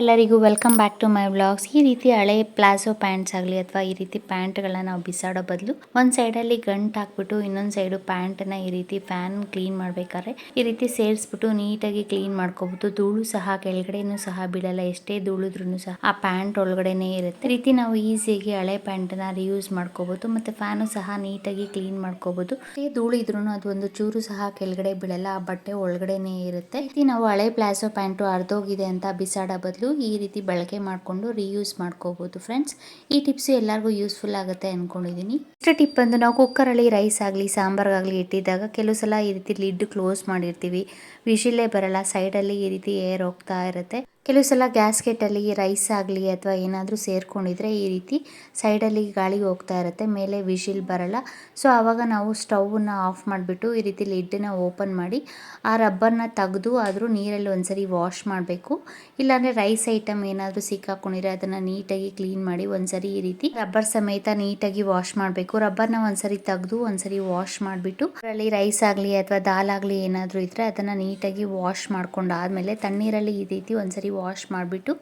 ಎಲ್ಲರಿಗೂ welcome back to my blogs ಈ ರೀತಿ ಹಳೆ ಪ್ಲಾಜೋ ಪ್ಯಾಂಟ್ಸ್ ಆಗಲಿ ಅಥವಾ ಈ ರೀತಿ ಪ್ಯಾಂಟ್ಗಳನ್ನ ನಾವು ಬಿಸಾಡೋ ಬದಲು ಒಂದು ಸೈಡಲ್ಲಿ ಗಂಟು ಹಾಕ್ಬಿಟ್ಟು ಇನ್ನೊಂದು ಸೈಡು ಪ್ಯಾಂಟನ್ನ ಈ ರೀತಿ ಫ್ಯಾನ್ ಕ್ಲೀನ್ ಮಾಡ್ಬೇಕಾದ್ರೆ ಈ ರೀತಿ ಸೇರಿಸ್ಬಿಟ್ಟು ನೀಟಾಗಿ ಕ್ಲೀನ್ ಮಾಡ್ಕೋಬಹುದು ಧೂಳು ಸಹ ಕೆಳಗಡೆನೂ ಸಹ ಬಿಡಲ್ಲ ಎಷ್ಟೇ ಧೂಳಿದ್ರು ಸಹ ಆ ಪ್ಯಾಂಟ್ ಒಳಗಡೆನೇ ಇರುತ್ತೆ. ಈ ರೀತಿ ನಾವು ಈಸಿಯಾಗಿ ಹಳೆ ನ ರಿಯೂಸ್ ಮಾಡ್ಕೋಬಹುದು ಮತ್ತೆ ಫ್ಯಾನು ಸಹ ನೀಟಾಗಿ ಕ್ಲೀನ್ ಮಾಡ್ಕೋಬಹುದು ಧೂಳು ಅದು ಒಂದು ಚೂರು ಸಹ ಕೆಳಗಡೆ ಬಿಡಲ್ಲ ಆ ಬಟ್ಟೆ ಒಳಗಡೆನೆ ಇರುತ್ತೆ. ಈ ರೀತಿ ನಾವು ಹಳೆ ಪ್ಲಾಜೋ ಪ್ಯಾಂಟು ಅರ್ಧೋಗಿದೆ ಅಂತ ಬಿಸಾಡೋ ಬದಲು ಈ ರೀತಿ ಬಳಕೆ ಮಾಡಿಕೊಂಡು ರೀಯೂಸ್ ಮಾಡ್ಕೋಬಹುದು ಫ್ರೆಂಡ್ಸ್ ಈ ಟಿಪ್ಸ್ ಎಲ್ಲರಿಗೂ ಯೂಸ್ಫುಲ್ ಆಗುತ್ತೆ ಅನ್ಕೊಂಡಿದೀನಿ. ನೆಕ್ಸ್ಟ್ ಟಿಪ್ ಬಂದು ನಾವು ಕುಕ್ಕರಲ್ಲಿ ರೈಸ್ ಆಗಲಿ ಸಾಂಬಾರ್ಗಾಗಲಿ ಇಟ್ಟಿದ್ದಾಗ ಕೆಲವು ಸಲ ಈ ರೀತಿ ಲಿಡ್ ಕ್ಲೋಸ್ ಮಾಡಿರ್ತೀವಿ. ವಿಶಿಲ್ಲೇ ಬರಲ್ಲ ಸೈಡಲ್ಲಿ ಈ ರೀತಿ ಏರ್ ಹೋಗ್ತಾ ಇರುತ್ತೆ. ಕೆಲವು ಸಲ ಗ್ಯಾಸ್ಕೆಟಲ್ಲಿ ರೈಸ್ ಆಗಲಿ ಅಥವಾ ಏನಾದರೂ ಸೇರ್ಕೊಂಡಿದ್ರೆ ಈ ರೀತಿ ಸೈಡಲ್ಲಿ ಗಾಳಿ ಹೋಗ್ತಾ ಇರುತ್ತೆ, ಮೇಲೆ ವಿಶಿಲ್ ಬರಲ್ಲ. ಸೊ, ಆವಾಗ ನಾವು ಸ್ಟೌವನ್ನು ಆಫ್ ಮಾಡಿಬಿಟ್ಟು ಈ ರೀತಿ ಲಿಡ್ಡನ್ನ ಓಪನ್ ಮಾಡಿ ಆ ರಬ್ಬರ್ನ ತೆಗೆದು ಆದರೂ ನೀರಲ್ಲಿ ಒಂದ್ಸರಿ ವಾಶ್ ಮಾಡಬೇಕು. ಇಲ್ಲಾಂದರೆ ರೈಸ್ ಐಟಮ್ ಏನಾದರೂ ಸಿಕ್ಕಾಕೊಂಡಿದ್ರೆ ಅದನ್ನು ನೀಟಾಗಿ ಕ್ಲೀನ್ ಮಾಡಿ ಒಂದ್ಸರಿ ಈ ರೀತಿ ರಬ್ಬರ್ ಸಮೇತ ನೀಟಾಗಿ ವಾಶ್ ಮಾಡಬೇಕು. ರಬ್ಬರ್ನ ಒಂದ್ಸರಿ ತೆಗೆದು ಒಂದ್ಸರಿ ವಾಶ್ ಮಾಡಿಬಿಟ್ಟು ಅದರಲ್ಲಿ ರೈಸ್ ಆಗಲಿ ಅಥವಾ ದಾಲ್ ಆಗಲಿ ಏನಾದರೂ ಇದ್ದರೆ ಅದನ್ನು ನೀಟಾಗಿ ವಾಶ್ ಮಾಡಿಕೊಂಡು ಆದಮೇಲೆ ತಣ್ಣೀರಲ್ಲಿ ಈ ರೀತಿ ಒಂದ್ಸರಿ ವಾಶ್ ಮಾಡಿಬಿಟ್ಟು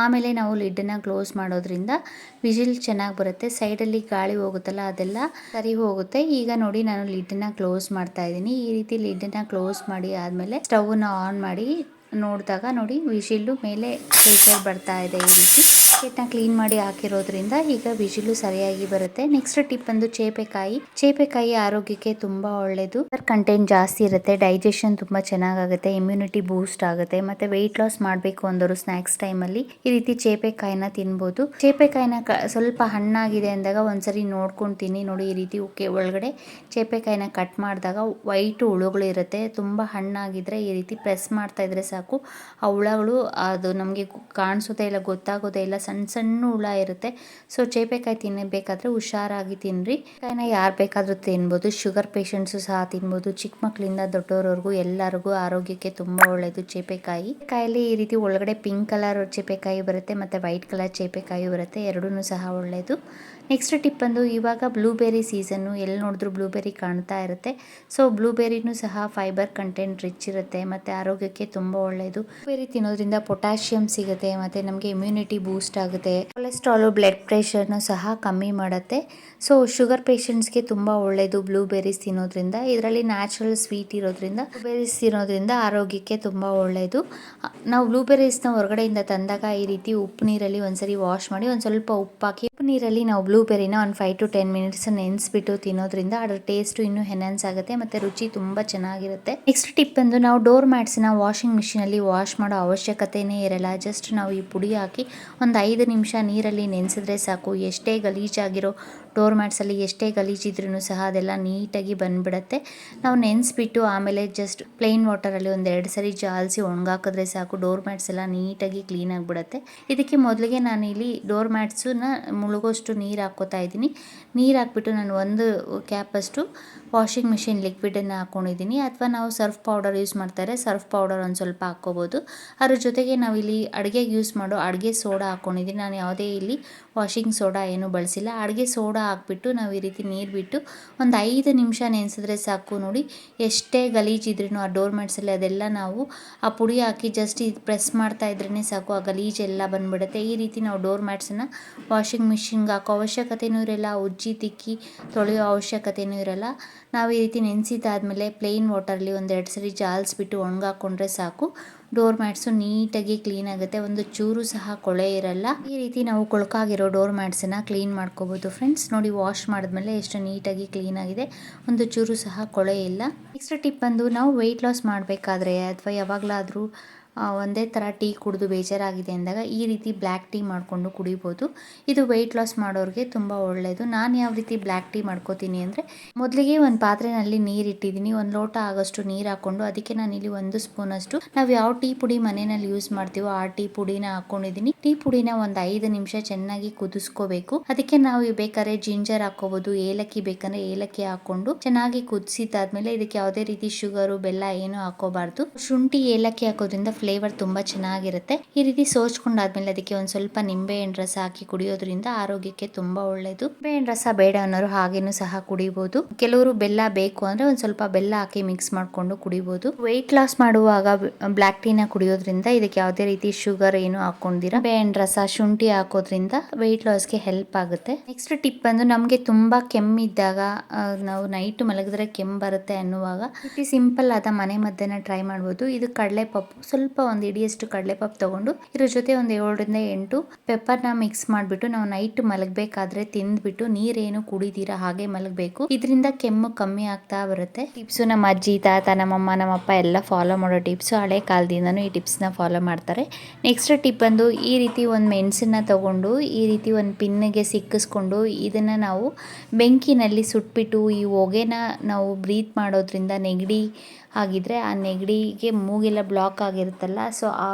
ಆಮೇಲೆ ನಾವು ಲಿಡ್ಡನ್ನು ಕ್ಲೋಸ್ ಮಾಡೋದ್ರಿಂದ ವಿಜಿಲ್ ಚೆನ್ನಾಗಿ ಬರುತ್ತೆ. ಸೈಡಲ್ಲಿ ಗಾಳಿ ಹೋಗುತ್ತಲ್ಲ ಅದೆಲ್ಲ ಸರಿ ಹೋಗುತ್ತೆ. ಈಗ ನೋಡಿ ನಾನು ಲಿಡ್ಡನ್ನು ಕ್ಲೋಸ್ ಮಾಡ್ತಾ ಇದ್ದೀನಿ. ಈ ರೀತಿ ಲಿಡ್ಡನ್ನು ಕ್ಲೋಸ್ ಮಾಡಿ ಆದಮೇಲೆ ಸ್ಟವನ್ನು ಆನ್ ಮಾಡಿ ನೋಡಿದಾಗ ನೋಡಿ ವಿಶಿಲ್ಲು ಮೇಲೆ ಪ್ರೆಷರ್ ಬರ್ತಾ ಇದೆ ಈ ರೀತಿ. ಪ್ಲೇಟ್ನ ಕ್ಲೀನ್ ಮಾಡಿ ಹಾಕಿರೋದ್ರಿಂದ ಈಗ ವಿಶಿಲ್ಲು ಸರಿಯಾಗಿ ಬರುತ್ತೆ. ನೆಕ್ಸ್ಟ್ ಟಿಪ್ ಬಂದು ಚೇಪೆಕಾಯಿ. ಚೇಪೆಕಾಯಿ ಆರೋಗ್ಯಕ್ಕೆ ತುಂಬಾ ಒಳ್ಳೆಯದು ಕಂಟೆಂಟ್ ಜಾಸ್ತಿ ಇರುತ್ತೆ ಡೈಜೆಷನ್ ತುಂಬಾ ಚೆನ್ನಾಗಾಗುತ್ತೆ ಇಮ್ಯುನಿಟಿ ಬೂಸ್ಟ್ ಆಗುತ್ತೆ, ಮತ್ತೆ ವೆಯ್ಟ್ ಲಾಸ್ ಮಾಡಬೇಕು ಅಂದರು ಸ್ನಾಕ್ಸ್ ಟೈಮಲ್ಲಿ ಈ ರೀತಿ ಚೇಪೆಕಾಯಿನ ತಿನ್ಬೋದು. ಚೇಪೆಕಾಯಿನ ಸ್ವಲ್ಪ ಹಣ್ಣಾಗಿದೆ ಅಂದಾಗ ಒಂದ್ಸರಿ ನೋಡ್ಕೊಂಡು ತಿನ್ನಿ. ನೋಡಿ, ಈ ರೀತಿ ಉಕ್ಕೆ ಒಳಗಡೆ ಚೇಪೆಕಾಯಿನ ಕಟ್ ಮಾಡಿದಾಗ ವೈಟ್ ಹುಳುಗಳು ಇರುತ್ತೆ. ತುಂಬಾ ಹಣ್ಣಾಗಿದ್ರೆ ಈ ರೀತಿ ಪ್ರೆಸ್ ಮಾಡ್ತಾ ಇದ್ರೆ ಸಾಕು. ಆ ಹುಳಗಳು ಅದು ನಮಗೆ ಕಾಣಿಸೋದೇ ಇಲ್ಲ, ಗೊತ್ತಾಗೋದೇ ಇಲ್ಲ. ಸಣ್ಣ ಸಣ್ಣ ಹುಳ ಇರುತ್ತೆ. ಸೊ ಚೇಪೆಕಾಯಿ ತಿನ್ನಬೇಕಾದ್ರೆ ಹುಷಾರಾಗಿ ತಿನ್ನಿರಿ ಕಾಯಿನ ಯಾರು ಬೇಕಾದರೂ ತಿನ್ಬೋದು. ಶುಗರ್ ಪೇಷಂಟ್ಸು ಸಹ ತಿನ್ಬೋದು. ಚಿಕ್ಕ ಮಕ್ಕಳಿಂದ ದೊಡ್ಡವರವರೆಗೂ ಎಲ್ಲರಿಗೂ ಆರೋಗ್ಯಕ್ಕೆ ತುಂಬ ಒಳ್ಳೆಯದು ಚೇಪೆಕಾಯಿ. ಕಾಯಲ್ಲಿ ಈ ರೀತಿ ಒಳಗಡೆ ಪಿಂಕ್ ಕಲರ್ ಚೇಪೆಕಾಯಿ ಬರುತ್ತೆ, ಮತ್ತು ವೈಟ್ ಕಲರ್ ಚೇಪೆಕಾಯಿ ಬರುತ್ತೆ. ಎರಡೂ ಸಹ ಒಳ್ಳೆಯದು ನೆಕ್ಸ್ಟ್ ಟಿಪ್ ಬಂದು ಇವಾಗ ಬ್ಲೂಬೆರಿ ಸೀಸನ್ನು ಎಲ್ಲಿ ನೋಡಿದ್ರು ಬ್ಲೂಬೆರಿ ಕಾಣ್ತಾ ಇರುತ್ತೆ. ಸೊ ಬ್ಲೂಬೆರಿನೂ ಸಹ ಫೈಬರ್ ಕಂಟೆಂಟ್ ರಿಚ್ ಇರುತ್ತೆ, ಮತ್ತು ಆರೋಗ್ಯಕ್ಕೆ ತುಂಬ ಒಳ್ಳೆಯದು ಬ್ಲೂಬೆರಿ ತಿನ್ನೋದ್ರಿಂದ ಪೊಟ್ಯಾಷಿಯಂ ಸಿಗುತ್ತೆ, ಮತ್ತು ನಮಗೆ ಇಮ್ಯುನಿಟಿ ಬೂಸ್ಟ್ ಆಗುತ್ತೆ. ಕೊಲೆಸ್ಟ್ರಾಲು ಬ್ಲಡ್ ಪ್ರೆಷರ್ನು ಸಹ ಕಮ್ಮಿ ಮಾಡುತ್ತೆ. ಸೊ ಶುಗರ್ ಪೇಷಂಟ್ಸ್ಗೆ ತುಂಬ ಒಳ್ಳೆಯದು ಬ್ಲೂಬೆರೀಸ್ ತಿನ್ನೋದ್ರಿಂದ. ಇದರಲ್ಲಿ ನ್ಯಾಚುರಲ್ ಸ್ವೀಟ್ ಇರೋದ್ರಿಂದ ಬ್ಲೂಬೆರೀಸ್ ತಿನ್ನೋದ್ರಿಂದ ಆರೋಗ್ಯಕ್ಕೆ ತುಂಬ ಒಳ್ಳೆಯದು ನಾವು ಬ್ಲೂಬೆರೀಸ್ನ ಹೊರಗಡೆಯಿಂದ ತಂದಾಗ ಈ ರೀತಿ ಉಪ್ಪು ನೀರಲ್ಲಿ ಒಂದ್ಸರಿ ವಾಶ್ ಮಾಡಿ, ಒಂದು ಸ್ವಲ್ಪ ಉಪ್ಪು ಹಾಕಿ ಉಪ್ಪು ನೀರಲ್ಲಿ ನಾವು ಬ್ಲೂಬೆರಿನ ಒಂದು ಫೈವ್ ಟು ಟೆನ್ ಮಿನಿಟ್ಸ್ ನೆನೆಸ್ಬಿಟ್ಟು ತಿನ್ನೋದ್ರಿಂದ ಅದರ ಟೇಸ್ಟು ಇನ್ನೂ ಎನ್ಹಾನ್ಸ್ ಆಗುತ್ತೆ ಮತ್ತು ರುಚಿ ತುಂಬ ಚೆನ್ನಾಗಿರುತ್ತೆ. ನೆಕ್ಸ್ಟ್ ಟಿಪ್ ಬಂದು ನಾವು ಡೋರ್ ಮ್ಯಾಟ್ಸ್ನ ವಾಷಿಂಗ್ ಮಿಷಿನಲ್ಲಿ ವಾಶ್ ಮಾಡೋ ಅವಶ್ಯಕತೆನೇ ಇರಲ್ಲ. ಜಸ್ಟ್ ನಾವು ಈ ಪುಡಿ ಹಾಕಿ ಒಂದು ಐದು ನಿಮಿಷ ನೀರಲ್ಲಿ ನೆನೆಸಿದ್ರೆ ಸಾಕು. ಎಷ್ಟೇ ಗಲೀಜಾಗಿರೋ ಡೋರ್ ಮ್ಯಾಟ್ಸಲ್ಲಿ ಎಷ್ಟೇ ಗಲೀಜಿದ್ರೂ ಸಹ ಅದೆಲ್ಲ ನೀಟಾಗಿ ಬಂದ್ಬಿಡತ್ತೆ. ನಾವು ನೆನೆಸ್ಬಿಟ್ಟು ಆಮೇಲೆ ಜಸ್ಟ್ ಪ್ಲೇನ್ ವಾಟರಲ್ಲಿ ಒಂದು ಎರಡು ಸರಿ ಜಾಲಿಸಿ ಒಣಗಾಕಿದ್ರೆ ಸಾಕು. ಡೋರ್ ಮ್ಯಾಟ್ಸ್ ಎಲ್ಲ ನೀಟಾಗಿ ಕ್ಲೀನ್ ಆಗಿಬಿಡುತ್ತೆ. ಇದಕ್ಕೆ ಮೊದಲಿಗೆ ನಾನು ಇಲ್ಲಿ ಡೋರ್ ಮ್ಯಾಟ್ಸನ್ನ ಮುಳುಗೋಷ್ಟು ನೀರು ಹಾಕ್ಕೋತಾ ಇದ್ದೀನಿ. ನೀರು ಹಾಕ್ಬಿಟ್ಟು ನಾನು ಒಂದು ಕ್ಯಾಪಷ್ಟು ವಾಷಿಂಗ್ ಮಿಷಿನ್ ಲಿಕ್ವಿಡನ್ನು ಹಾಕ್ಕೊಂಡಿದ್ದೀನಿ ಅಥವಾ ನಾವು ಸರ್ಫ್ ಪೌಡರ್ ಯೂಸ್ ಮಾಡ್ತಾರೆ, ಸರ್ಫ್ ಪೌಡರ್ ಒಂದು ಸ್ವಲ್ಪ ಹಾಕ್ಕೋಬೋದು. ಅದ್ರ ಜೊತೆಗೆ ನಾವು ಇಲ್ಲಿ ಅಡುಗೆಗೆ ಯೂಸ್ ಮಾಡೋ ಅಡುಗೆ ಸೋಡಾ ಹಾಕ್ಕೊಂಡಿದ್ದೀನಿ ನಾನು ಯಾವುದೇ ಇಲ್ಲಿ ವಾಷಿಂಗ್ ಸೋಡಾ ಏನು ಬಳಸಿಲ್ಲ. ಅಡುಗೆ ಸೋಡಾ ಹಾಕ್ಬಿಟ್ಟು ನಾವು ಈ ರೀತಿ ನೀರು ಬಿಟ್ಟು ಒಂದು ಐದು ನಿಮಿಷ ನೆನೆಸಿದ್ರೆ ಸಾಕು ನೋಡಿ. ಎಷ್ಟೇ ಗಲೀಜಿದ್ರೂ ಆ ಡೋರ್ ಮ್ಯಾಟ್ಸಲ್ಲಿ ಅದೆಲ್ಲ ನಾವು ಆ ಪುಡಿ ಹಾಕಿ ಜಸ್ಟ್ ಇದು ಪ್ರೆಸ್ ಮಾಡ್ತಾ ಇದ್ರೇ ಸಾಕು. ಆ ಗಲೀಜೆಲ್ಲ ಬಂದ್ಬಿಡುತ್ತೆ. ಈ ರೀತಿ ನಾವು ಡೋರ್ ಮ್ಯಾಟ್ಸನ್ನು ವಾಷಿಂಗ್ ಮಿಷಿನ್ಗೆ ಹಾಕೋ ಅವಶ್ಯಕತೆಯೂ ಇರಲ್ಲ. ಉಜ್ಜಿ, ತಿಕ್ಕಿ ತೊಳೆಯೋ ಅವಶ್ಯಕತೆಯೂ ಇರಲ್ಲ. ನಾವು ಈ ರೀತಿ ನೆನೆಸಿದ್ದಾದಮೇಲೆ ಪ್ಲೇನ್ ವಾಟರಲ್ಲಿ ಒಂದೆರಡು ಸರಿ ಜಾಲಿಸ್ಬಿಟ್ಟು ಒಣಗಾಕೊಂಡ್ರೆ ಸಾಕು. ಡೋರ್ ಮ್ಯಾಟ್ಸು ನೀಟಾಗಿ ಕ್ಲೀನ್ ಆಗುತ್ತೆ. ಒಂದು ಚೂರು ಸಹ ಕೊಳೆ ಇರಲ್ಲ. ಈ ರೀತಿ ನಾವು ಕೊಳಕಾಗಿರೋ ಡೋರ್ ಮ್ಯಾಟ್ಸನ್ನು ಕ್ಲೀನ್ ಮಾಡ್ಕೋಬೋದು ಫ್ರೆಂಡ್ಸ್ ನೋಡಿ ವಾಶ್ ಮಾಡಿದ್ಮೇಲೆ ಎಷ್ಟು ನೀಟಾಗಿ ಕ್ಲೀನ್ ಆಗಿದೆ. ಒಂದು ಚೂರು ಸಹ ಕೊಳೆ ಇಲ್ಲ. ನೆಕ್ಸ್ಟ್ ಟಿಪ್ ಬಂದು ನಾವು ವೆಯ್ಟ್ ಲಾಸ್ ಮಾಡಬೇಕಾದ್ರೆ ಅಥವಾ ಯಾವಾಗಲಾದರೂ ಒಂದೇ ಥರ ಟೀ ಕುಡಿದು ಬೇಜಾರಾಗಿದೆ ಅಂದಾಗ ಈ ರೀತಿ ಬ್ಲ್ಯಾಕ್ ಟೀ ಮಾಡಿಕೊಂಡು ಕುಡಿಬೋದು. ಇದು ವೆಯ್ಟ್ ಲಾಸ್ ಮಾಡೋರಿಗೆ ತುಂಬ ಒಳ್ಳೆಯದು ನಾನು ಯಾವ ರೀತಿ ಬ್ಲ್ಯಾಕ್ ಟೀ ಮಾಡ್ಕೋತೀನಿ ಅಂದರೆ ಮೊದಲಿಗೆ ಒಂದು ಪಾತ್ರೆಯಲ್ಲಿ ನೀರು ಇಟ್ಟಿದ್ದೀನಿ. ಒಂದು ಲೋಟ ಆಗೋಷ್ಟು ನೀರು ಹಾಕ್ಕೊಂಡು ಅದಕ್ಕೆ ನಾನು ಇಲ್ಲಿ ಒಂದು ಸ್ಪೂನಷ್ಟು ನಾವು ಯಾವ ಟೀ ಪುಡಿ ಮನೆಯಲ್ಲಿ ಯೂಸ್ ಮಾಡ್ತೀವೋ ಆ ಟೀ ಪುಡಿನ ಹಾಕ್ಕೊಂಡಿದ್ದೀನಿ ಟೀ ಪುಡಿನ ಒಂದು ಐದು ನಿಮಿಷ ಚೆನ್ನಾಗಿ ಕುದಿಸ್ಕೋಬೇಕು. ಅದಕ್ಕೆ ನಾವು ಬೇಕಾದ್ರೆ ಜಿಂಜರ್ ಹಾಕೋಬಹುದು ಏಲಕ್ಕಿ ಬೇಕಂದ್ರೆ ಏಲಕ್ಕಿ ಹಾಕೊಂಡು ಚೆನ್ನಾಗಿ ಕುದಿಸಿದ್ದಾದ್ಮೇಲೆ ಇದಕ್ಕೆ ಯಾವುದೇ ರೀತಿ ಶುಗರು ಬೆಲ್ಲ ಏನು ಹಾಕೋಬಾರ್ದು. ಶುಂಠಿ, ಏಲಕ್ಕಿ ಹಾಕೋದ್ರಿಂದ ಫ್ಲೇವರ್ ತುಂಬ ಚೆನ್ನಾಗಿರುತ್ತೆ. ಈ ರೀತಿ ಸೋಚ್ಕೊಂಡಾದ್ಮೇಲೆ ಅದಕ್ಕೆ ಒಂದು ಸ್ವಲ್ಪ ನಿಂಬೆಹಣ್ಣು ರಸ ಹಾಕಿ ಕುಡಿಯೋದ್ರಿಂದ ಆರೋಗ್ಯಕ್ಕೆ ತುಂಬಾ ಒಳ್ಳೆಯದು ನಿಂಬೆ ಹಣ್ಣು ರಸ ಬೇಡ ಅನ್ನೋರು ಹಾಗೇನು ಸಹ ಕುಡಿಬಹುದು ಕೆಲವರು ಬೆಲ್ಲ ಬೇಕು ಅಂದ್ರೆ ಒಂದು ಸ್ವಲ್ಪ ಬೆಲ್ಲ ಹಾಕಿ ಮಿಕ್ಸ್ ಮಾಡ್ಕೊಂಡು ಕುಡಿಬಹುದು ವೆಯ್ಟ್ ಲಾಸ್ ಮಾಡುವಾಗ ಬ್ಲಾಕ್ ಟೀನ ಕುಡಿಯೋದ್ರಿಂದ ಇದಕ್ಕೆ ಯಾವುದೇ ರೀತಿ ಶುಗರ್ ಏನು ಹಾಕೊಂಡಿರ ಬೇವಿನ ರಸ, ಶುಂಠಿ ಹಾಕೋದ್ರಿಂದ ವೆಯ್ಟ್ ಲಾಸ್ಗೆ ಹೆಲ್ಪ್ ಆಗುತ್ತೆ. ನೆಕ್ಸ್ಟ್ ಟಿಪ್ ಬಂದು ನಮಗೆ ತುಂಬಾ ಕೆಮ್ಮಿದ್ದಾಗ ನಾವು ನೈಟ್ ಮಲಗಿದ್ರೆ ಕೆಮ್ಮು ಬರುತ್ತೆ ಅನ್ನುವಾಗ ಸಿಂಪಲ್ ಆದ ಮನೆ ಮದ್ದನ್ನ ಟ್ರೈ ಮಾಡ್ಬೋದು. ಇದು ಕಡಲೆ ಪಪ್ಪು ಸ್ವಲ್ಪ ಒಂದು ಇಡಿಯಷ್ಟು ಕಡಲೆ ತೊಗೊಂಡು, ಇದ್ರ ಜೊತೆ ಒಂದು ಏಳರಿಂದ ಎಂಟು ಪೆಪ್ಪರ್ನ ಮಿಕ್ಸ್ ಮಾಡಿಬಿಟ್ಟು, ನಾವು ನೈಟ್ ಮಲಗಬೇಕಾದ್ರೆ ತಿಂದ್ಬಿಟ್ಟು ನೀರೇನು ಕುಡಿದೀರಾ ಹಾಗೆ ಮಲಗಬೇಕು. ಇದರಿಂದ ಕೆಮ್ಮು ಕಮ್ಮಿ ಆಗ್ತಾ ಬರುತ್ತೆ. ಟಿಪ್ಸು ನಮ್ಮ ಅಜ್ಜಿ, ತಾತ, ನಮ್ಮಮ್ಮ, ನಮ್ಮಪ್ಪ ಎಲ್ಲ ಫಾಲೋ ಮಾಡೋ ಟಿಪ್ಸು ಹಳೆ ಕಾಲದಿಂದನೂ ಈ ಟಿಪ್ಸ್ನ ಫಾಲೋ ಮಾಡ್ತಾರೆ. ನೆಕ್ಸ್ಟ್ ಟಿಪ್ ಬಂದು, ಈ ರೀತಿ ಒಂದು ಮೆಣಸನ್ನ ತಗೊಂಡು, ಈ ರೀತಿ ಒಂದು ಪಿನ್ನಿಗೆ ಸಿಕ್ಕಿಸ್ಕೊಂಡು, ಇದನ್ನು ನಾವು ಬೆಂಕಿನಲ್ಲಿ ಸುಟ್ಬಿಟ್ಟು, ಈ ಹೊಗೆನ ನಾವು ಬ್ರೀತ್ ಮಾಡೋದ್ರಿಂದ ನೆಗಡಿ ಆಗಿದ್ರೆ, ಆ ನೆಗಡಿಗೆ ಮೂಗೆಲ್ಲ ಬ್ಲಾಕ್ ಆಗಿರುತ್ತಲ್ಲ ಸೊ ಆ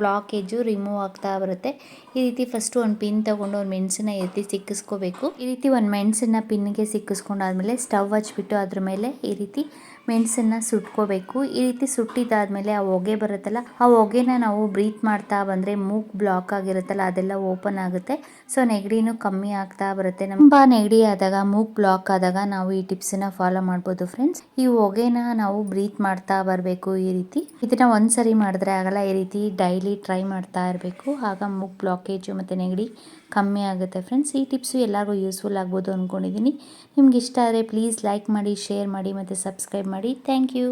ಬ್ಲಾಕೇಜು ರಿಮೂವ್ ಆಗ್ತಾ ಬರುತ್ತೆ. ಈ ರೀತಿ ಫಸ್ಟ್ ಒಂದು ಪಿನ್ ತಗೊಂಡು ಒಂದು ಮೆಣಸನ್ನ ರೀತಿ ಸಿಕ್ಕಿಸ್ಕೋಬೇಕು. ಈ ರೀತಿ ಒಂದು ಮೆಣಸನ್ನ ಪಿನ್ಗೆ ಸಿಕ್ಕಿಸ್ಕೊಂಡಾದ್ಮೇಲೆ ಸ್ಟವ್ ಹಚ್ಬಿಟ್ಟು ಅದ್ರ ಮೇಲೆ ಈ ರೀತಿ ಮೆಣಸನ್ನ ಸುಟ್ಕೋಬೇಕು. ಈ ರೀತಿ ಸುಟ್ಟಿದ್ದಾದ್ಮೇಲೆ ಆ ಹೊಗೆ ಬರುತ್ತಲ್ಲ, ಆ ಹೊಗೆನ ನಾವು ಬ್ರೀತ್ ಮಾಡ್ತಾ ಬಂದ್ರೆ ಮೂಕ್ ಬ್ಲಾಕ್ ಆಗಿರುತ್ತಲ್ಲ, ಅದೆಲ್ಲ ಓಪನ್ ಆಗುತ್ತೆ. ಸೊ ನೆಗಡಿನೂ ಕಮ್ಮಿ ಆಗ್ತಾ ಬರುತ್ತೆ. ತುಂಬಾ ನೆಗಡಿ ಆದಾಗ, ಮೂಗ್ ಬ್ಲಾಕ್ ಆದಾಗ ನಾವು ಈ ಟಿಪ್ಸ್ನ ಫಾಲೋ ಮಾಡ್ಬೋದು ಫ್ರೆಂಡ್ಸ್ ಈ ಹೊಗೆನ ನಾವು ಬ್ರೀತ್ ಮಾಡ್ತಾ ಬರಬೇಕು ಈ ರೀತಿ. ಇದನ್ನ ಒಂದ್ಸರಿ ಮಾಡಿದ್ರೆ ಆಗಲ್ಲ, ಈ ರೀತಿ ಡೈಲಿ ಟ್ರೈ ಮಾಡ್ತಾ ಇರಬೇಕು. ಆಗ ಮೂಗ್ ಬ್ಲಾಕೇಜು ಮತ್ತು ನೆಗಡಿ ಕಮ್ಮಿ ಆಗುತ್ತೆ. ಫ್ರೆಂಡ್ಸ್ ಈ ಟಿಪ್ಸು ಎಲ್ಲರಿಗೂ ಯೂಸ್ಫುಲ್ ಆಗ್ಬೋದು ಅಂದ್ಕೊಂಡಿದ್ದೀನಿ ನಿಮ್ಗೆ ಇಷ್ಟ ಆದರೆ ಪ್ಲೀಸ್ ಲೈಕ್ ಮಾಡಿ ಶೇರ್ ಮಾಡಿ ಮತ್ತು ಸಬ್ಸ್ಕ್ರೈಬ್ ಮಾಡಿ. Thank you